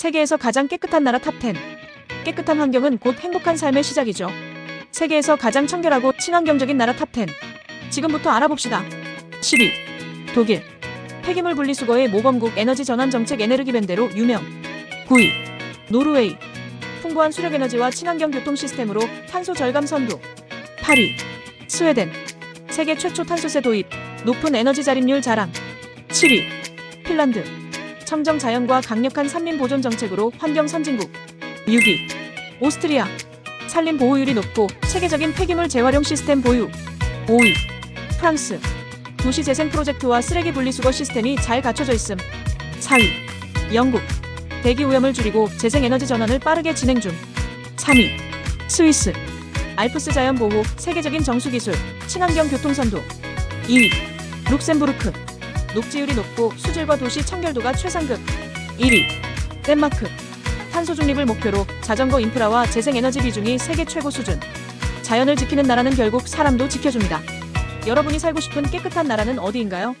세계에서 가장 깨끗한 나라 탑10. 깨끗한 환경은 곧 행복한 삶의 시작이죠. 세계에서 가장 청결하고 친환경적인 나라 탑10. 지금부터 알아봅시다. 10위. 독일. 폐기물 분리수거의 모범국 에너지 전환 정책 에네르기 밴드로 유명. 9위. 노르웨이. 풍부한 수력 에너지와 친환경 교통 시스템으로 탄소 절감 선도. 8위. 스웨덴. 세계 최초 탄소세 도입, 높은 에너지 자립률 자랑. 7위. 핀란드. 청정 자연과 강력한 산림 보존 정책으로 환경 선진국. 6위. 오스트리아. 산림 보호율이 높고 체계적인 폐기물 재활용 시스템 보유. 5위. 프랑스. 도시 재생 프로젝트와 쓰레기 분리수거 시스템이 잘 갖춰져 있음. 4위. 영국. 대기 오염을 줄이고 재생 에너지 전환을 빠르게 진행 중. 3위. 스위스. 알프스 자연 보호, 세계적인 정수 기술, 친환경 교통 선도. 2위. 룩셈부르크. 녹지율이 높고 수질과 도시 청결도가 최상급. 1위. 덴마크. 탄소 중립을 목표로 자전거 인프라와 재생 에너지 비중이 세계 최고 수준. 자연을 지키는 나라는 결국 사람도 지켜줍니다. 여러분이 살고 싶은 깨끗한 나라는 어디인가요?